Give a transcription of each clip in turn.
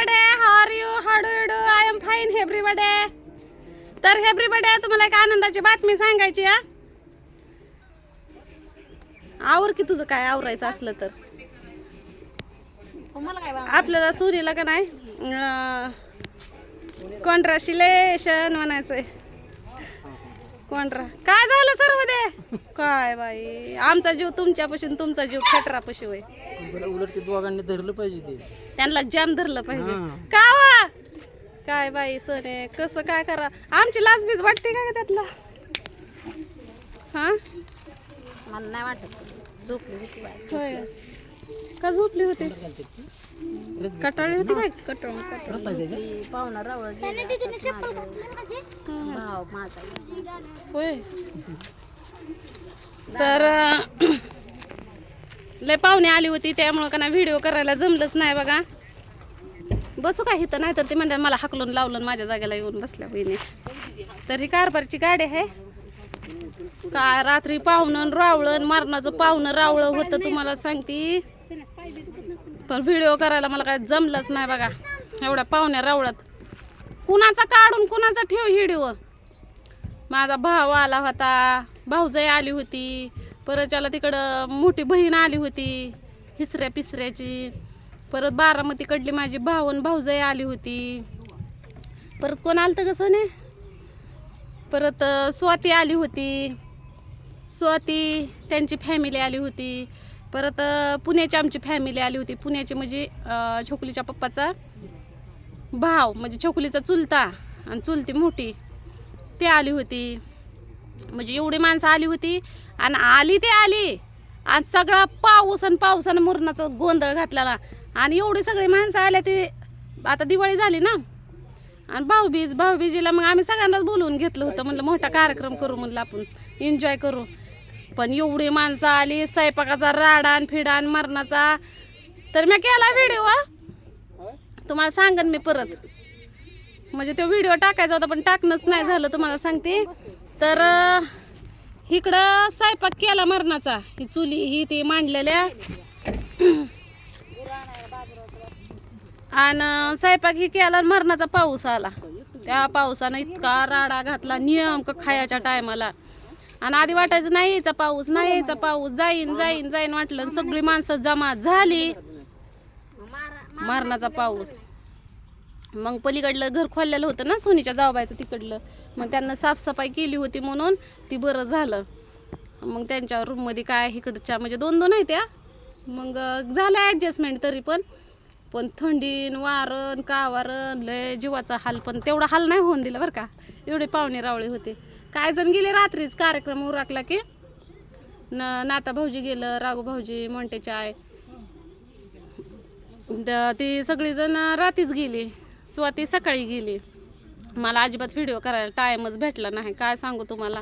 Hey everybody how are you how do do I am fine hey everybody तर हेब्रीबडे तुम्हाला एक आनंदाची बातमी सांगायची हा? आवर की तुझं काय आवरायचं असलं तर? आपल्याला सुनीला का नाही? कॉन्ट्राशिलेशन म्हणायचंय. कॉन्ट्रा काय झालं सर्व दे? काय बाई? आमचा जीव तुमच्यापाशी आणि तुमचा जीव खटरापाशी होय. बरं उलट ते दोघांनी धरलं पाहिजे ते. त्यांना जाम धरलं पाहिजे. हा. का वा? काय बाई सोने कसं काय करा? आमची लाजबीज वाटते का ग त्यातला? हा? मला नाही वाटत. झोपली होती बाई. होय. का झोपली होती? कटाळी होती काय? पाहुणा भाव माझा होय. तर लय पाहुणे आली होती त्यामुळं का नाही व्हिडिओ करायला जमलंच नाही बघा. बसू का इथं? नाही तर ते म्हणतात मला हाकलून लावलं आणि माझ्या जागेला येऊन बसल्या बहिणी. तर ही कारभारची गाडी आहे. का रात्री पाहुणं रावळण मरणाचं पाहुणं रावळं होतं तुम्हाला सांगती. पण व्हिडिओ करायला मला काय जमलंच नाही बघा. एवढ्या पाहुण्या रावळात कुणाचा काढून कुणाचा ठेव व्हिडिओ माझा भाव आला होता. भाऊजाई आली होती. परत त्याला तिकडं मोठी बहीण आली होती. हिसऱ्या पिसऱ्याची. परत बारामतीकडली माझी भावन भाऊजाई आली होती. परत कोण आलं तर कसं नाही परत स्वाती आली होती. स्वाती त्यांची फॅमिली आली होती. परत पुण्याची आमची फॅमिली आली होती. पुण्याची म्हणजे छोकलीच्या पप्पाचा भाव म्हणजे छोकलीचा चुलता आणि चुलती मोठी ती आली होती. म्हणजे एवढी माणसं आली होती आणि आली ते आली. आणि सगळा पाऊस आणि पावसानं मुरणाचा गोंधळ घातलेला. आणि एवढी सगळी माणसं आल्या ते आता दिवाळी झाली ना. आणि भाऊबीज भाऊबीजीला मग आम्ही सगळ्यांनाच बोलवून घेतलं होतं. म्हणलं मोठा कार्यक्रम करू म्हणलं आपण. एन्जॉय करू. पण एवढी माणसं आली स्वयंपाकाचा राडान फिडान मरणाचा. तर मी केला व्हिडिओ तुम्हाला सांगन मी परत. म्हणजे तो व्हिडिओ टाकायचा होता पण टाकणंच नाही झालं तुम्हाला सांगते. तर इकडं स्वयंपाक केला मरणाचा. ही चुली ही ती मांडलेल्या. आणि स्वयंपाक ही केला आणि मरणाचा पाऊस आला. त्या पावसानं इतका राडा घातला नेमकं खायच्या टायमाला आणि आधी वाटायचं नाही यायचा पाऊस नाही यायचा पाऊस जाईन जाईन जाईन वाटलं. आणि सगळी माणसं जमा झाली. मरणाचा पाऊस. मग पलीकडलं घर खोललेलं होतं ना सोनीच्या जावबायचं तिकडलं. मग त्यांना साफसफाई केली होती म्हणून ती बरं झालं. मग त्यांच्या रूममध्ये काय इकडच्या म्हणजे दोन दोन आहे त्या. मग झालं ॲडजस्टमेंट तरी पण. पण थंडीन वारण कावारण लय जीवाचा हाल पण तेवढा हाल नाही होऊन दिला बरं का. एवढे पाहुणे रावळे होते. काय जण गेले रात्रीच कार्यक्रम उरकला की? न नाता भाऊजी गेलं राघू भाऊजी मोंटेच्या आहे द- ती सगळीजण रात्रीच गेली. स्वाती सकाळी गेली. मला अजिबात व्हिडिओ करायला टाईमच भेटला नाही. काय सांगू तुम्हाला?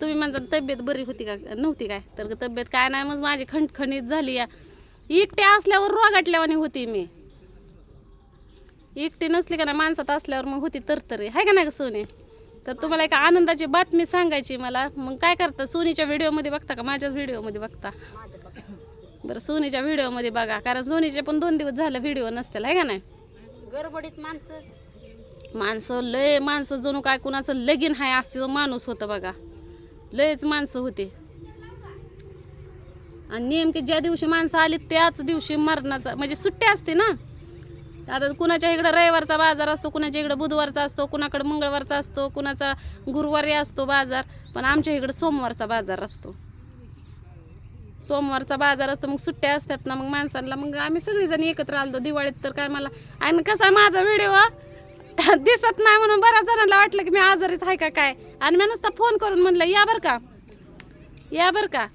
तुम्ही म्हणता तब्येत बरी होती का? नव्हती काय? तर तब्येत काय नाही मग माझी खणखणीत झाली या. एकटे असल्यावर रोगाटल्यावानी होती मी. एकटी नसली का नाही माणसात असल्यावर मग होती तरतरी. आहे का नाही का सोने? तर तुम्हाला एक आनंदाची बातमी सांगायची मला. मग काय करता? सोनीच्या व्हिडिओमध्ये बघता का? माझ्याच व्हिडिओमध्ये बघता? बरं सोनीच्या व्हिडिओमध्ये बघा. कारण सोनीचे पण दोन दिवस झालं व्हिडिओ नसतील आहे का नाही? गडबडीत माणसं. माणसं लय माणसं जणू काय कुणाचं लगीन हाय असते माणूस होतं बघा. लयच माणसं होते. आणि नेमके ज्या दिवशी माणसं आली त्याच दिवशी मरणाचा म्हणजे सुट्टी असते ना? आता कुणाच्या इकडं रविवारचा बाजार असतो कुणाच्या इकडं बुधवारचा असतो कुणाकडं मंगळवारचा असतो कुणाचा गुरुवारी असतो बाजार पण आमच्या इकडं सोमवारचा बाजार असतो. सोमवारचा बाजार असतो मग सुट्ट्या असतात ना मग माणसांना मग आम्ही सगळेजण एकत्र आलो दिवाळीत तर काय मला आणि कसा आहे माझा व्हिडिओ? दिसत नाही म्हणून बऱ्याच जणांना वाटलं की मी आजारीच आहे का काय? आणि मी नुसता फोन करून म्हणलं या बरं का या बरं का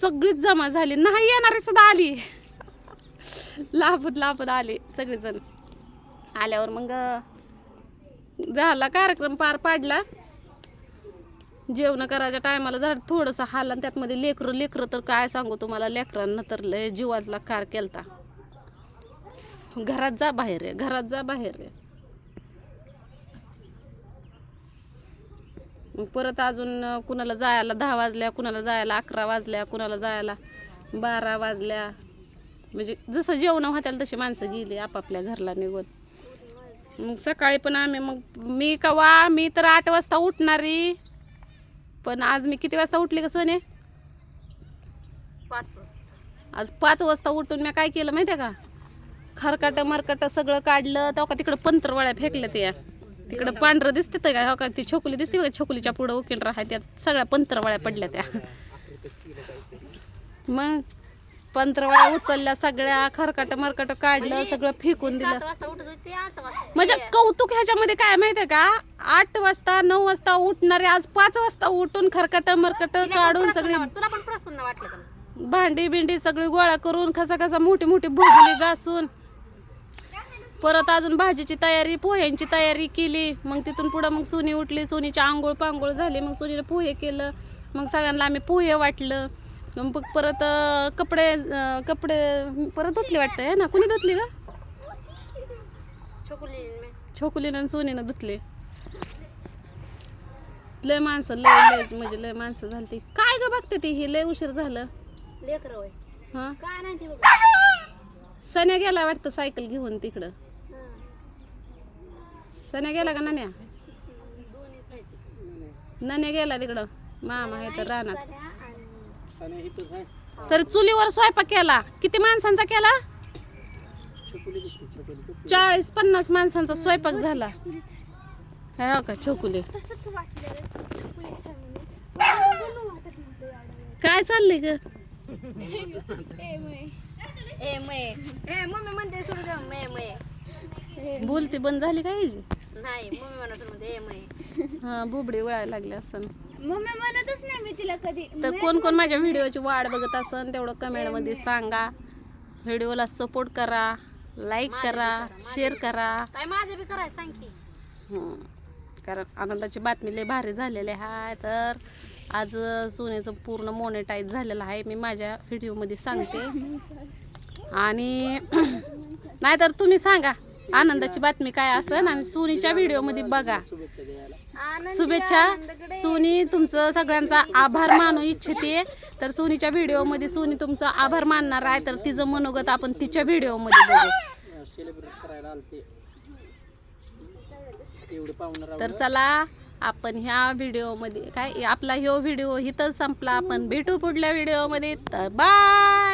सगळीच जमा झाली नाही येणारी सुद्धा आली. लाभत लाभत आले सगळेजण. आल्यावर मग झाला कार्यक्रम पार पाडला. जेवण करायच्या टायमाला जरा थोडंसं हाल आणि त्यातमध्ये लेकरं लेकरं तर काय सांगू तुम्हाला लेकरांना तर लय जीवाजला कार केलता. घरात जा बाहेर रे घरात जा बाहेर रे. परत अजून कुणाला जायला दहा वाजल्या कुणाला जायला अकरा वाजल्या कुणाला जायला बारा वाजल्या. म्हणजे जसं जेवण होत्याला तशी माणसं गेली आपापल्या घरला निघून. मग सकाळी पण आम्ही मग मी कवा मी तर आठ वाजता उठणारी. पण आज मी किती वाजता उठली का सोने? पाच वाजता. आज पाच वाजता उठून मी काय केलं माहिती आहे का? खरकाट मरकाट सगळं काढलं तेव्हा का तिकडं पंत्रवळ्या फेकल्या त्या. तिकडं पांढरं दिसते तर का हो का ती छोकुली दिसते बघा छोकुलीच्या पुढं उकीन राहाय त्यात सगळ्या पंत्रवळ्या पडल्या त्या. मग पंत्रवळ्या उचलल्या सगळ्या खरकाट मरकाट काढलं सगळं फेकून दिलं. वाजता म्हणजे कौतुक ह्याच्यामध्ये काय माहितीये का? आठ वाजता नऊ वाजता उठणारे आज पाच वाजता उठून खरकट मरकट काढून सगळी तुला पण प्रसन्न वाटलं का? भांडी बिंडी सगळी गोळा करून खसा खसा मोठी मोठी भोगली घासून परत अजून भाजीची तयारी पोह्यांची तयारी केली. मग तिथून पुढं मग सोनी उठली. सोनीची आंघोळ पांघोळ झाली. मग सोनीने पोहे केलं. मग सगळ्यांना आम्ही पोहे वाटलं. मग परत कपडे कपडे परत धुतले वाटतं है ना? कुणी धुतली का छोकुली छोकुलीनं आणि सोनीनं धुतले. लय माणसं लय लय म्हणजे लय माणसं झाली काय ग बघते ती? हे लय उशीर झालं. लेकर हा? काय नाही ते बघ. सण्या गेला वाटतं सायकल घेऊन तिकडं. सण्या गेला का आहे ते. नाण्या गेला तिकडं. मामा आहे तर रानात साड्या आणि आणि इथंच आहे तर चुलीवर स्वयंपाक केला. किती माणसांचा केला? चाळीस पन्नास माणसांचा स्वयंपाक झाला. हा का छोकुले. काय चाललंय ग? ए मै ए मम्मी म्हणते सुरू द्या मै मै बोलती बंद झाली काय हिची? नाही मम्मी म्हणत म्हणते ए मै हा बुबडी वळायला लागली असं. मम्मी म्हणतच नाही मी तिला कधी. तर कोण कोण माझ्या व्हिडिओची वाट बघत असन तेवढं कमेंटमध्ये सांगा. व्हिडिओला सपोर्ट करा लाईक करा शेअर करा. काय माझे बी करायचं सांग की. हं. कारण आनंदाची बातमी लय भारी झालेली आहे तर आज सोन्याचं पूर्ण मोनेटाईज झालेलं आहे मी माझ्या व्हिडिओमध्ये सांगते. आणि नाहीतर तुम्ही सांगा. आनंदाची बातमी काय असेल आणि सोनीच्या व्हिडिओमध्ये बघा. शुभेच्छा. सोनी तुमचं सगळ्यांचा आभार मानू इच्छिते तर सोनीच्या व्हिडिओमध्ये सोनी तुमचं आभार मानणार आहे तर तिचं मनोगत आपण तिच्या व्हिडिओमध्ये बघू. तर चला आपण ह्या व्हिडिओमध्ये काय आपला ह्यो व्हिडिओ इथंच संपला. आपण भेटू पुढल्या व्हिडिओमध्ये. तर बाय!